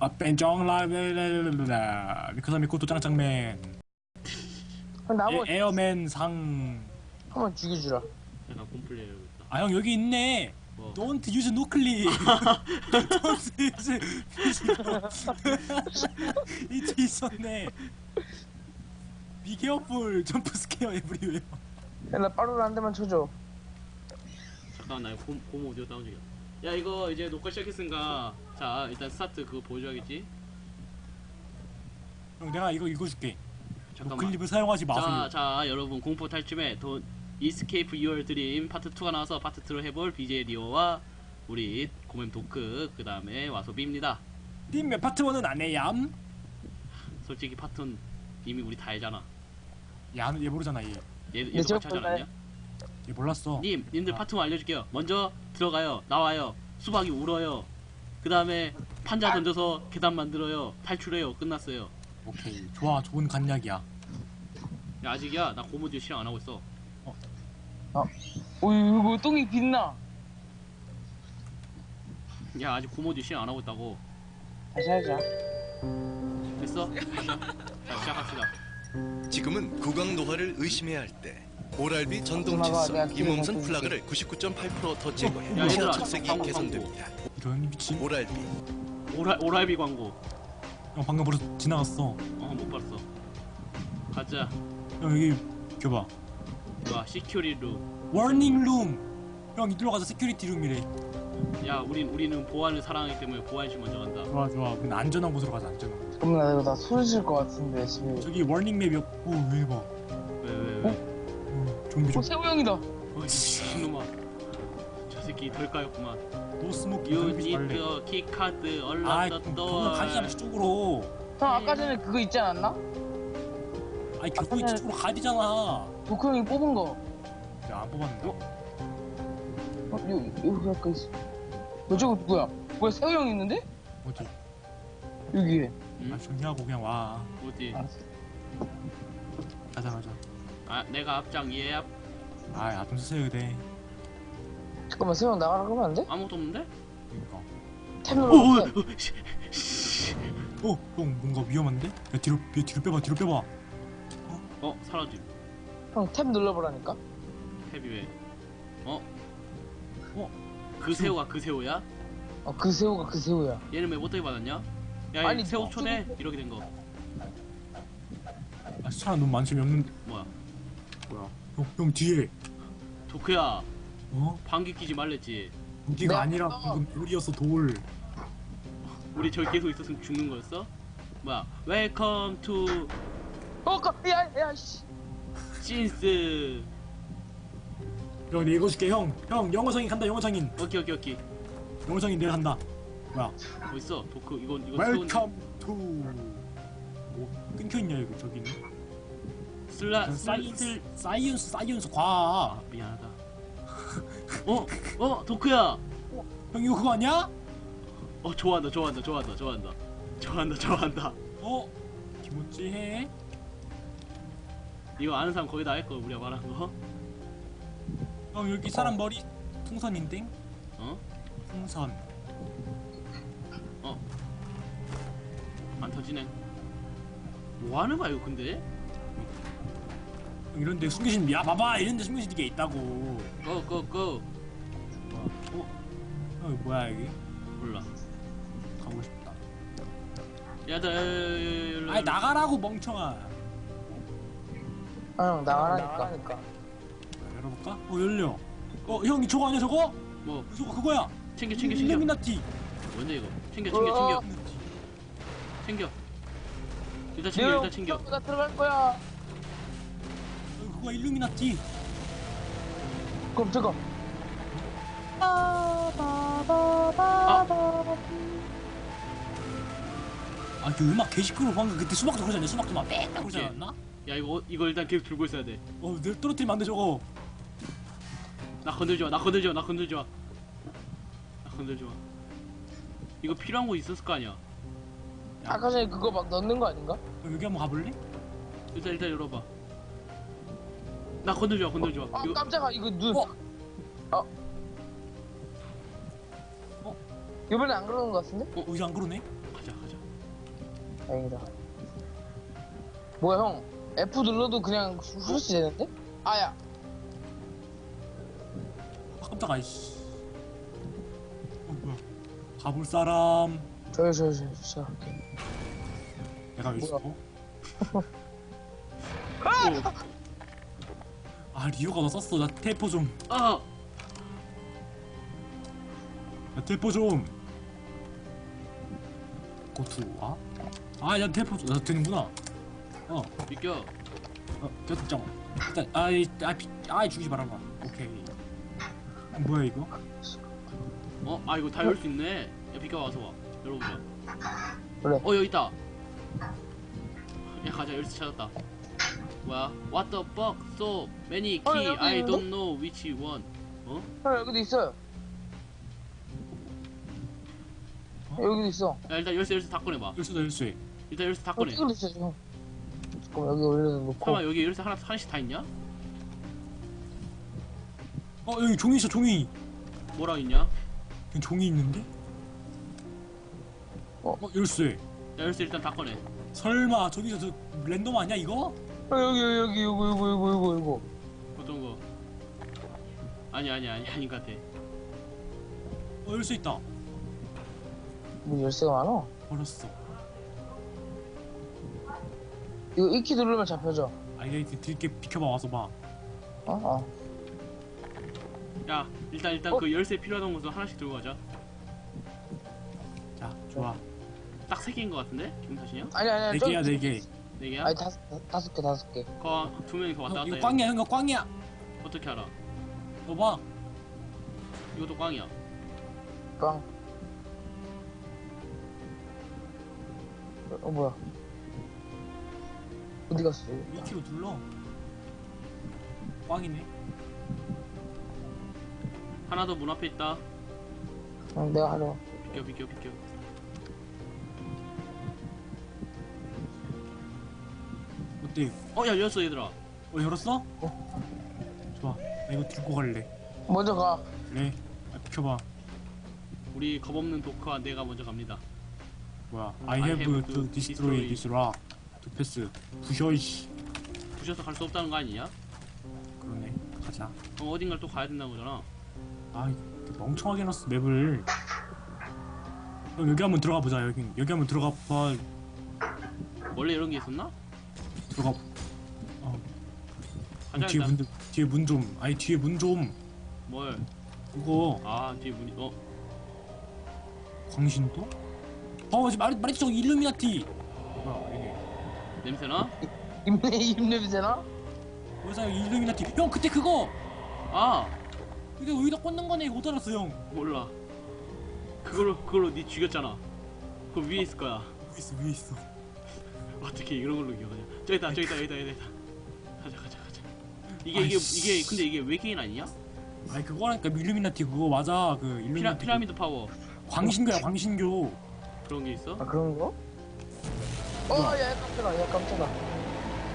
아 뺀정라벨라 미카사 미코토 짱짱맨 그럼 나무 에, 에어맨 상 한번 죽여주라. 내가 콤플레이 해야겠다. 아형 여기 있네. 뭐? Don't use click. Don't use. 이트 있었네. Be careful. 점프 스케어 에브리웨어. 야, 나 빠르로 한 대만 쳐줘. 잠깐 나 곰, 곰 오디오 다운 중이야. 야 이거 이제 녹화 시작했으니까 자 일단 스타트 그거 보여줘야겠지. 형 내가 이거 읽어줄게. 잠깐만. 클립을 사용하지 자, 마세요. 자 여러분 공포 탈춤의 돈 이스케이프 유얼 드림 파트 2가 나와서 파트 2를 해볼 BJ 리오와 우리 고멤 도크 그 다음에 와소비입니다. 님몇 파트 1은 안 해얌? 솔직히 파트는 이미 우리 다 알잖아. 야, 얘 모르잖아 얘. 얘, 네, 얘도 저 같이 하지. 않았냐? 얘 몰랐어. 님, 님들 파트 1 알려줄게요. 먼저 들어가요. 나와요. 수박이 울어요. 그 다음에 판자 던져서 계단 만들어요. 탈출해요. 끝났어요. 오케이. 좋아, 좋은 간략이야. 야, 아직이야. 나 고모디오 실행 안 하고 있어. 오, 이거 똥이 빛나. 야, 아직 고모디오 실행 안 하고 있다고. 다시 하자. 됐어? 자, 시작합시다. 지금은 구강 노화를 의심해야 할 때. 오랄비 전동 칫솔 이몸선 플라그를 99.8%더 제거해 야, 치아 얘들아, 착색이 개선됩니다. 이런 미친. 오랄비 오랄, 오랄비 광고. 형 방금 벌써 지나갔어. 어, 못 봤어. 가자. 형 여기 켜봐. 와, 시큐리 룸. 워닝 룸. 형 이리로 가자. 세큐리티 룸이래. 야, 우린, 우리는 보안을 사랑하기 때문에 보안실 먼저 간다. 좋아, 좋아. 근데 안전한 곳으로 가자. 안전한 곳. 잠깐만, 나 이거 나 소리 질것 같은데, 지금. 저기 워닝 맵이 없고 왜 봐. 왜, 왜, 왜? 어, 좀비 오, 좀. 세우 형이다. 어, 미친놈아. 저 새끼 덜까였구만. 노 스모킹 You 좀비 need 빨래. 아, the 그거 가지 않아. 쪽으로. 형, 아까 전에 그거 있지 않았나? 아니 결국에 아까는- 쪽으로 가야 되잖아. 도크 형이 뽑은 거. 야, 안 뽑았는데. 어, 여기, 여기 아까 있어. 너 저거 누구야? 뭐야, 세우 형 있는데? 어디? 여기에. 응? 아 정리하고 그냥 와. 어디? 알았어. 가자 가자. 아, 내가 앞장 얘 앞. 아, 앞좀 쓰세요 돼. 잠깐만, 형 나가라 그러면 안 돼? 아무것도 없는데? 그러니까. 탭 오, 눌러. 오, 탭. 오, 씨, 씨. 어, 형 뭔가 위험한데? 야 뒤로 뒤로, 뒤로 빼봐 뒤로 빼봐. 어, 사라짐. 형, 탭 눌러보라니까? 탭이 왜? 어? 어? 그 새우가 그 새우야? 어, 그 새우가 그 새우야. 얘는 왜 어떻게 받았냐? 야, 아니, 이 새우 뭐, 초대 이렇게 된 거. 아 사람 너무 많지 없는. 뭐야? 뭐야? 형, 형 뒤에. 도크야, 어? 방귀 끼지 말랬지. 무기가 내 아니라. 방금 돌이었어 돌. 우리 저기 계속 있었으면 죽는 거였어? 뭐야? Welcome to 어, 까, 야, 야, 씨. 진스. 형 내가 읽어줄게 형. 형 영어 성인 간다 영어 성인. 오케이 오케이 오케이. 영어 성인 내가 간다. 뭐야? 뭐 있어? 도크 이건 새우인데. Welcome to. 뭐 끊겨 있냐 이거 저기는. 슬라 사이언스 슬 사이언스 사이언스 과. 아, 미안하다. 어, 어, 도크야. 형 이거 그거 아니야? 어, 좋아한다, 좋아한다, 좋아한다, 좋아한다, 좋아한다, 좋아한다. 어? 김어찌해? 이거 아는 사람 거의 다 할 거, 우리가 말한 거. 형 여기 사람 머리 풍선인데? 어? 풍선. 안 터지네. 뭐 하는 거야 이거 근데? 형 이런데 숨겨진 야 봐봐 이런데 숨겨진 게 있다고. 고, 고, 고. 어? 형 이거 뭐야 여기? 몰라. 가고 싶다. 야들. 아니 나가라고 멍청아. 아, 형, 나가라니까. 열어볼까? 어 열려. 어 형 이 저거 아니야 저거? 뭐 저거 그거야. 챙겨, 챙겨, 챙겨. 일루미나티. 뭔데 이거? 챙겨, 챙겨, 챙겨, 어. 챙겨. 일단 챙겨, 일단 챙겨. 형, 나 들어갈 거야. 어, 그거 일루미나티. 그럼 잠깐. 아 그 음악 개 시끄러워 방금 그때 수박도 그러지 않냐? 수박도 막 빽딱 그러지. 않았나? 야 이거 이거 일단 계속 들고 있어야 돼. 어내 떨어뜨리면 안돼 저거. 나 건들지 마, 나 건들지 마, 나 건들지 마. 나 건들지 마. 이거 필요한 거 있었을 거 아니야. 아까 전에 그거 막 넣는 거 아닌가? 어, 여기 한번 가볼래? 일단 일단 열어봐. 나 건들지 마, 건들지 마. 아, 이거 깜짝아, 이거 눈. 어? 어? 어? 이번에 안 그러는 거 같은데? 어 여기 안 그러네? 가자, 가자. 다행이다. 뭐야 형? F 눌러도 그냥 후- 후르시 되는데? 아야. 아, 깜짝아 이씨 어 뭐야 가볼 사람 저요 저요 저요 저. 내가 왜 있어? 아 리오가 너 썼어 나 텔포 좀나 아 텔포 좀 고투 와? 아야 텔포 좀- 나 되는구나 어 비켜 어, 결정. 일단 아이 아이 피- 아이 죽이지 말아봐. 오케이. 아, 뭐야 이거? 어? 아 이거 다 열 수 있네 야 비켜 와서 봐 열어보자 그래. 어 여기 있다 야 가자 열쇠 찾았다 뭐야 What the fuck so many 어, key 여기 I 있는데? don't know which one 어? 형 여기도 있어요. 여기도 있어. 야 일단 열쇠 열쇠 다 꺼내봐 열쇠다 열쇠. 일단 열쇠 다 어, 꺼내 이것도 있어 지금. 잠깐만 여기 올려서 놓고. 잠깐만 여기 열쇠 하나, 하나씩 다 있냐? 어 여기 종이 있어 종이. 뭐랑 있냐? 야 여기 종이 있는데? 어? 어 열쇠. 열쇠 일단 다 꺼내 설마 저기서 저 랜덤 아니야 이거? 어, 여기 여기 여기 이거 이거 이거 이거 이거. 어떤 거 아니 아니 아니 아닌 것 같아 어 열쇠 있다. 뭐 열쇠가 많아? 버렸어. 이거 이키 누르면 잡혀져. 아 이게 들게 비켜봐 와서 봐. 어? 어. 야 일단 일단 어? 그 열쇠 필요하던 것도 하나씩 들고 가자 자 좋아. 딱 세 개인 것 같은데? 탓이냐? 아니 아니 아니. 네 개야 저기- 네 개. 네 개야? 아니 다섯 다섯 개 다섯 개. 거 두 명이 더 왔다 어, 갔다 이거 해 꽝이야 이거 꽝이야. 어떻게 알아? 너 봐. 이것도 꽝이야 빵. 어, 어 뭐야? 어디 갔어? 2kg 눌러. 꽝이네. 하나 더 문 앞에 있다 응, 내가 하려. 비켜 비켜 비켜 어때? 어야 열었어 얘들아 어 열었어? 좋아. 나 이거 들고 갈래. 먼저 가. 그래. 아, 비켜봐. 우리 겁없는 도크와 내가 먼저 갑니다 뭐야? I I have have to destroy destroy. this rock. to pass. 부셔 이씨. 부셔서 갈 수 없다는 거 아니냐? 그러네. 가자. 어, 어딘가를 또 가야 된다는 거잖아 아, 이렇게 멍청하게 놨어 맵을. 형 여기 한번 들어가 보자. 여기 여기 한번 들어가 봐. 원래 이런 게 있었나? 들어가. 어, 가자 뒤에 일단 문 뒤에 문 좀. 아니 뒤에 문 좀. 뭘? 그거 아 뒤에 문이 어? 광신도? 어, 지금 말했 말했지 저 일루미나티. 뭐야 이게? 냄새나? 입내 입냄새나? 뭐야 일루미나티. 형 그때 그거. 아 이게 여기다 꽂는 거네. 못 알았어 형. 몰라 그걸로 그걸로 니 죽였잖아 그 위에 있을 거야 위에 있어 위에 있어. 어떻게 이런 걸로 기억하냐 저기 있다 저기 있다 여기 있다 여기 있다 가자 가자 가자 이게 이게 아이씨. 이게 근데 이게 외계인 아니냐? 아니 그거라니까 일루미나티 그거 맞아. 그 피라, 일루미나티. 피라미드 파워 광신교야 광신교. 그런 게 있어? 아 그런 거? 어, 야 깜짝아, 야 깜짝아.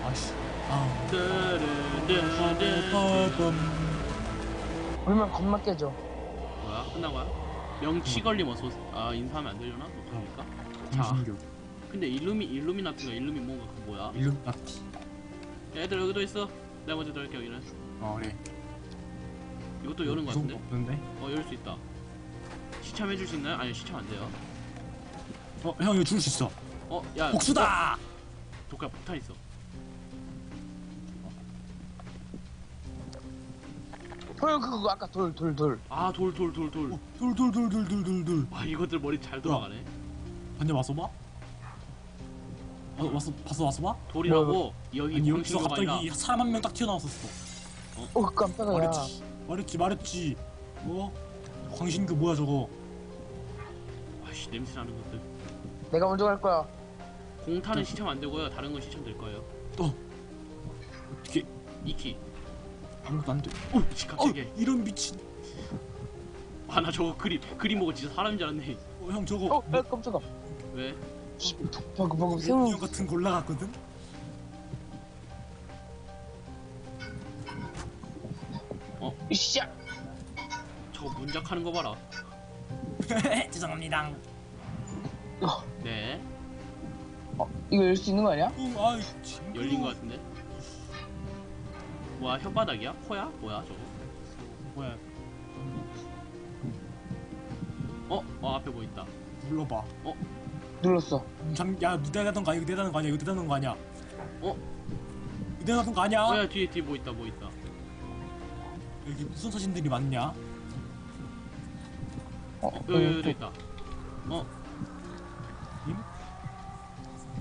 아씨. 아. 뜨르르르르. 울면 겁나 깨져. 뭐야 끝난 거야? 명치 걸림 어서 아 인사하면 안 되려나? 어떡합니까? 자 광신교. 근데 일루미 일루미나티가 일루미 뭔가 그 뭐야? 일루미나티. 야, 얘들 여기도 있어 내가 먼저 들어갈게 여기는 어 그래. 이것도 여는 거 같은데? 거 없는데? 어 열 수 있다 시참해 줄 수 있나요? 아니 시참 안 돼요 어, 형 이거 줄수 있어. 어야 복수다. 독가 폭탄 있어 형 그거 아까 돌 돌 돌. 아 돌 돌 돌돌 어, 돌돌 돌 돌 돌 돌 돌. 와 이것들 머리 잘 돌아가네 반대 왔어 봐. 어, 왔어 봤어 왔어 봐. 돌이라고 여기 아니 여기서 광신교가 아니라 갑자기 사람 한 명 딱 튀어나왔었어. 어 깜짝아. 야. 말했지. 말했지 말했지. 어? 광신교 뭐야 저거? 아씨 냄새 나는 것들 내가 먼저 갈 거야. 공탄은 시참 안 되고요 다른 건 시참 될 거예요 어떻게 이키 아무것도 안 돼. 오씨 어 갑자기 이런 미친. 아나 저거 그림 그림 보고 진짜 사람인 줄 알았네 어, 형 저거. 어, 야 깜짝아. 왜? 씨, 방금 방금. 형 같은 거 올라갔거든. 이씨야. 저거 문작하는 거 봐라 죄송합니다. 어, 네 어, 이거 열 수 있는 거 아니야? 응, 징그러워. 열린 거 같은데? 뭐야 혓바닥이야? 코야? 뭐야 저거? 뭐야 어? 어 앞에 뭐 있다 눌러봐 눌렀어. 음, 잠, 야 내다는 거 아니야 이거 내다는 거 아니야 이거 내다는 거 아니야 어? 이거 내다는 거 아니야 어야 뒤에 뒤에 뭐 있다 뭐 있다 여기 무슨 사진들이 많냐 어, 여기 여기 여기 있다 어?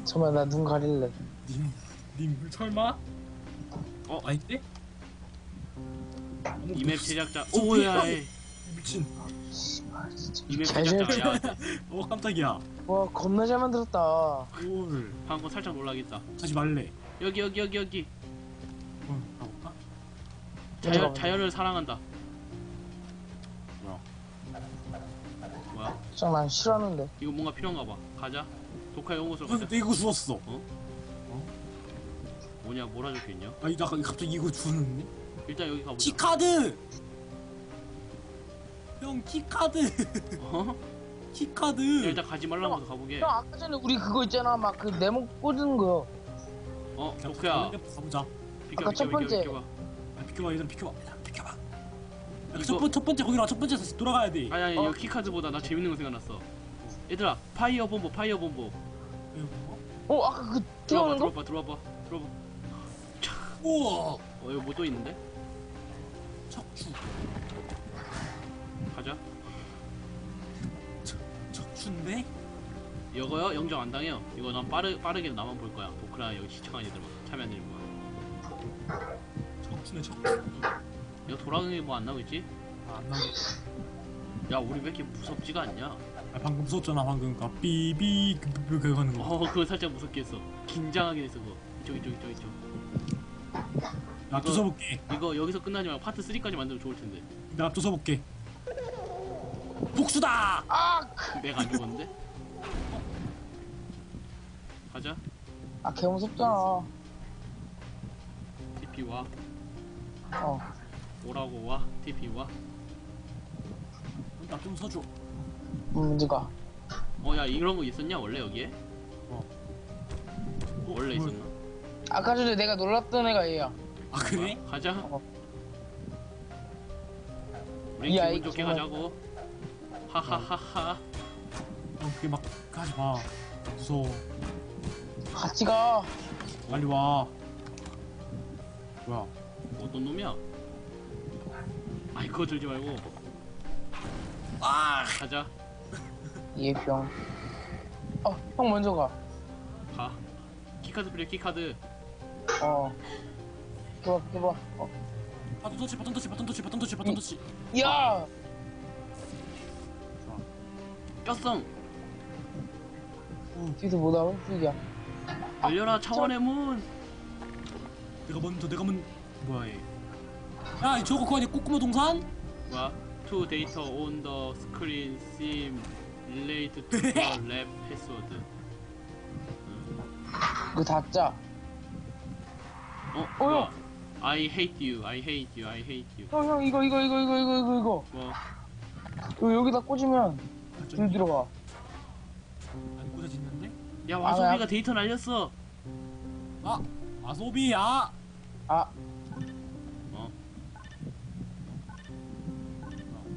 잠깐만, 나 눈 가릴래. 님, 님 설마? 어? 아닌데? 이맵 제작자 오야 미친. 이맵 잘 제작자야 어 깜짝이야. 와, 겁나 잘 만들었다. 올 방금 살짝 놀라겠다. 하지 말래. 여기 여기 여기 여기. 어 가볼까? 자연. 자연을 사랑한다. 뭐야? 뭐야 진짜 난 싫어하는데. 이거 뭔가 필요한가 봐. 가자. 독화 연구소로 어, 가자. 내 이거 주웠어? 뭐냐 뭐라 적혀있냐? 아니 나 갑자기 이거 주웠는데? 일단 여기 가보자. 키카드! 형 키카드! 어? 키카드! 야, 일단 가지 말라는 것도 가보게 형, 아까 전에 우리 그거 있잖아. 막 그 네모 꽂은 거. 어? 그냥 독화야 가보자 비켜 아까 비켜 첫 비켜 번째. 비켜봐 아, 비켜봐 얘들아 비켜봐 얘들아 비켜봐 야, 이거- 첫, 번, 첫 번째 거기로 첫 번째 다시 돌아가야 돼 아니 아니 어? 여기 키카드보다 나 재밌는 거 생각났어 얘들아 파이어 본보 파이어 본보 이거 뭐? 어, 아까 그 들어와봐 태우는 거? 들어와봐 들어와봐 들어와봐 우와 어 여기 뭐 또 있는데? 척추 가자. 척추인데? 이거요? 영정 안 당해요. 이거 난 빠르, 빠르게 나만 볼 거야. 도크라 여기 시청한 애들만 참여한 애들만 척추네 척추 이거 돌아가는 게 뭐 안 나오겠지? 아, 안 나오네 야 우리 왜 이렇게 무섭지가 않냐? 아, 방금 무섭잖아 방금. 그 삐삐 그, 그, 그거 하는 거. 어 그거 살짝 무섭게 했어. 긴장하게 했어 그거. 이쪽 이쪽 이쪽 이쪽. 나 앞서 볼게. 이거 여기서 끝나지 말고 파트 3까지 만들면 좋을 텐데. 나 앞서 볼게 복수다! 내가 안 죽었는데? 가자 아, 개 무섭잖아. TP 와 어. 오라고 와 TP 와 나 좀 서줘 문제가. 어 야 이런 거 있었냐 원래 여기에? 어, 원래 뭐, 있었나? 아까 전에 내가 놀랐던 애가 얘야. 아 그래? 가자 어. 우리 이 아이 기분 좋게 정말- 가자고 하하하하 어 그게 막 하지 마 무서워 같이 가. 빨리 와 뭐야 어떤 놈이야? 아이 그거 들지 말고 아 가자 예 병. 어, 형 먼저 가. 가 키카드 필요 키카드 어. 좋아. 어. 바톤 터치 바톤 터치 바톤 터치 바톤 터치 바톤 터치 야! 꼈성 뒤에서 뭐 나온 픽이야. 열려라 차원의 문 내가 먼저 내가 먼 뭐야 얘 야, 저거 그거 아니야? 꼬꾸마 동산? 뭐야? On the screen seem related to the lab password 이거 다 짜. 어? 어여. 뭐야? I hate you I hate you I hate you 형, 형, 이거, 이거, 이거, 이거, 이거, 이거, 이거. 뭐 이거 여기다 꽂으면 줄 들어가. 안 꽂아지는데? 야 아, 와소비가 야. 데이터 날렸어 아, 아소비, 아, 아, 어?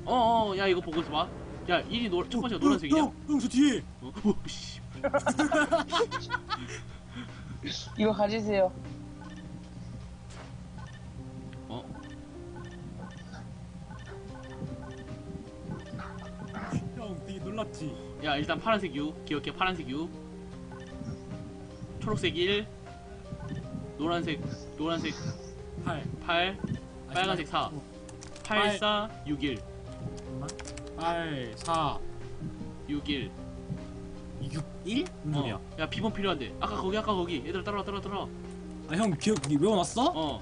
어 어 야 이거 보고 있어 봐 야 1이 노, 첫 번째가 노란색이냐? 형, 형, 저 뒤에. 어? 오, 씨. 이거 가지세요. 야 일단 파란색 U. 기억해 파란색 U. 초록색 1 노란색 노란색 8, 8 빨간색 4 8 4 6 1 8, 4, 6 1 6, 1? 무슨 소리야? 어. 야 비번 필요한데. 아까 거기 아까 거기. 얘들아 따라와 따라와 따라와. 아, 형, 기억, 외워놨어? 어.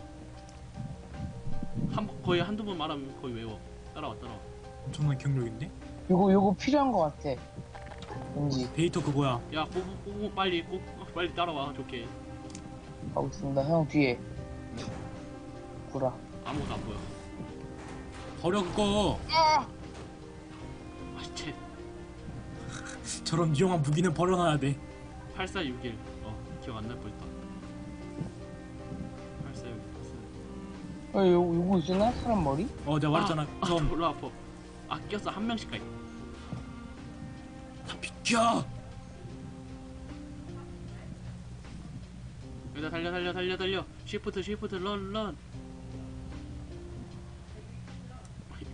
한, 번- 거의 한두 번 말하면 거의 외워. 따라와 따라와. 엄청난 기억력인데? 요거, 요거 필요한 것 같아. 왠지. 데이터 그거야. 야 꼭, 꼭, 꼭 빨리 꼭 빨리 따라와 좋게 하고 있습니다. 형 뒤에. 구라. 아무것도 안 보여 버려, 그거. 아! 아 쟤 저런 유용한 무기는 버려놔야 돼. 8461. 어 기억 안 날 뻔했다. 8461. 어, 요, 요거 있었나? 사람 머리? 어 내가 말했잖아 아, 졸라 아파. 아 꼈어 한 명씩 가. 다 비켜 여기다 달려 달려 달려 달려. 쉬프트 쉬프트 런 런.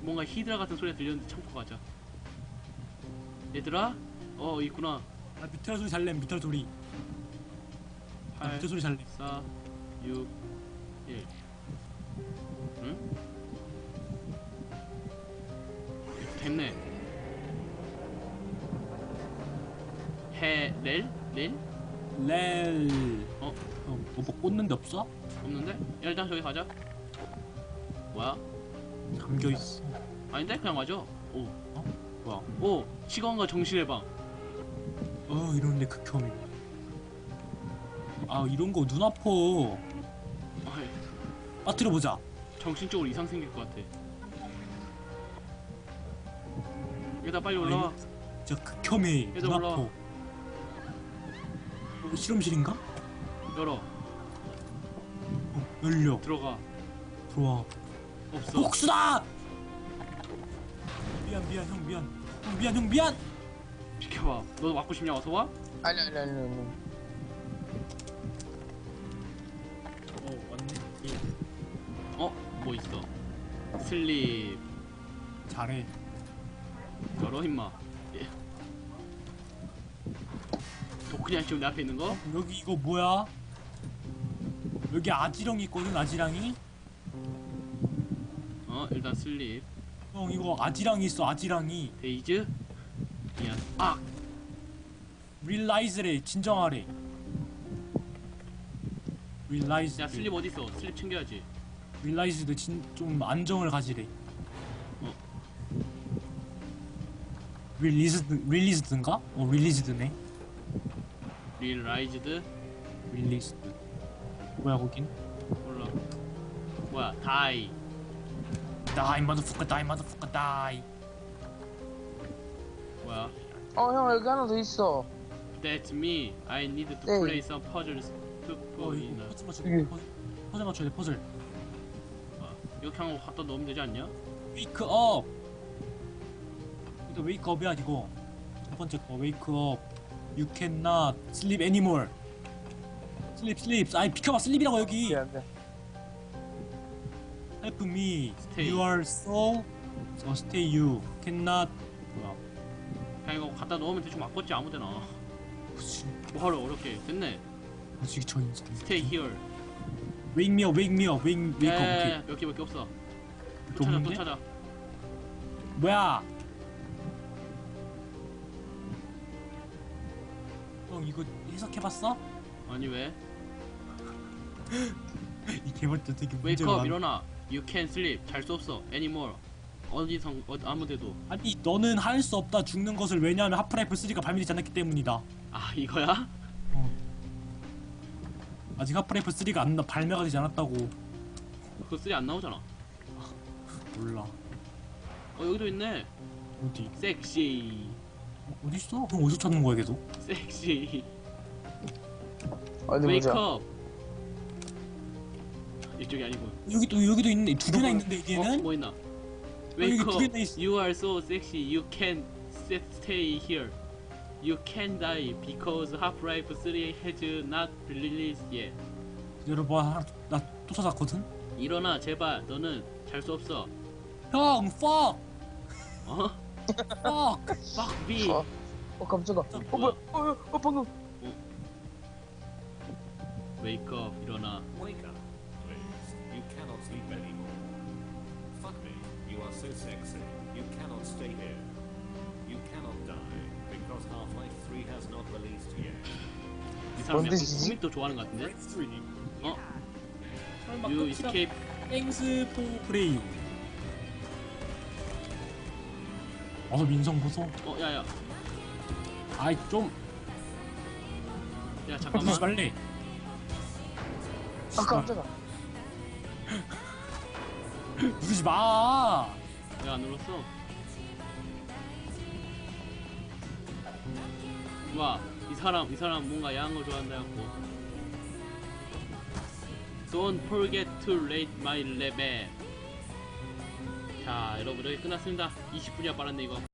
뭔가 히드라 같은 소리가 들렸는데 참고 가자. 얘들아, 어 있구나. 아 밑에 소리 잘내 밑에 소리 아 8, 밑에 소리 잘내 4, 6, 1. 응? 됐네. 렐? 렐? 렐 어? 어, 뭐, 뭐 꽂는 데 없어? 없는데? 야, 일단 저기 가자. 뭐야? 잠겨 있어 아닌데? 그냥 맞아. 오. 뭐야 오! 시간과 정신의 방. 어 이런데 극혐이 아 이런 거 눈 아파 아이, 빠뜨려 보자 정신적으로 이상 생길 것 같아. 여기다 빨리 올라와. 진짜 얘들 눈 올라와. 아파 어, 실험실인가? 열어. 어, 열려 들어가. 들어와 없어. 복수다! 미안 미안 형 미안 형 미안 형 미안 비켜봐. 너도 맞고 싶냐? 어서 와? 아니, 아니, 아니, 아니. 어 왔네 어? 뭐 있어? 슬립. 잘해 열어 임마. 예. 도크냥 지금 내 앞에 있는 거? 여기 이거 뭐야? 여기 아지랑이 있거든 아지랑이 어 일단 슬립. 형 이거 아지랑이 있어 아지랑이 데이즈. 미안. 아 릴라이즈래 진정하래 릴라이즈 야 슬립 어디 있어? 슬립 챙겨야지. 릴라이즈도 진, 좀 안정을 가지래 어. 릴리즈드 릴리즈드인가? 어 릴리즈드네 릴라이즈드. 릴리즈드 뭐야 거긴? 몰라. 뭐야? 다이. 다이 마더fucker 다이 마더fucker 다이 뭐야? 어, 형, 여기 하나 더 있어. That's me. I need to 네. play some puzzles to 어 put in. 이거 퍼즐 맞춰야 이게- 돼 퍼즐, 퍼즐 맞춰야 돼 퍼즐 이렇게 하고 갖다 넣으면 되지 않냐? 웨이크 업 이거 웨이크 업이야 이거 첫 번째 거 웨이크 업 You cannot sleep anymore sleep sleep 아이 비켜봐 슬립이라고 여기 미안. Help me Stay. You are so so stay you cannot 뭐야 그냥 이거 갖다 넣으면 대충 맞겠지 아무데나. 뭐지 뭐하러 어렵게 됐네. 뭐지 저 인생 Stay here. Wake me up wake me up wake, wake up 오케이 야야야 몇 개밖에 없어. 또또 찾아 또? 찾아. 뭐야 이거 해석해봤어? 아니 왜? 이 개발자 되게 문제가 up 많아 일어나. You can sleep. 잘 수 없어. Anymore. 어디선 어, 아무데도. 아니 너는 할 수 없다 죽는 것을 왜냐하면 하프라이프 3가 발매되지 않았기 때문이다 아 이거야? 아직 하프라이프 3가 안 나, 발매가 되지 않았다고 그거 쓰리 안 나오잖아. 몰라 어 여기도 있네. 어디 섹시. 어, 있어? 그럼 어디서 찾는 거야 계속? 섹시. 어디 Wake 보자. 이쪽이 아니고. 여기 또 여기도 있네 두 개나 있는데 어, 여기에는 뭐 있나? 여기 Wake 두. 개나 있어. You are so sexy. You can sit, stay here. You can die because Half-Life 3 has not released yet. 여러분 나또 찾았거든? 일어나 제발. 너는 잘 수 없어. 형 fuck 어? Fuck Fuck me. 어. 어, 깜짝아. 어, 뭐야? 어, 어, 어, 방금. Wake up. 일어나. Wake up, please. You cannot sleep anymore. Fuck me. You are so sexy. You cannot stay here. You cannot die because Half-Life 3 has not released yet. 이 사람 뭔데, 약간 지지? 코믹도 좋아하는 것 같은데? 어? 설마 You 끝이라 escape. 땡스 포 프레이 어서 민성 보소 어 야야. 아이 좀 야 잠깐만. 말래 아, 깜짝아. 누르지 마 내가 안 눌렀어. 와, 이 사람 이 사람 뭔가 야한 거 좋아한다 갖고 Don't forget to rate my level 자 여러분 여기 끝났습니다. 20분이나 빠른데 이거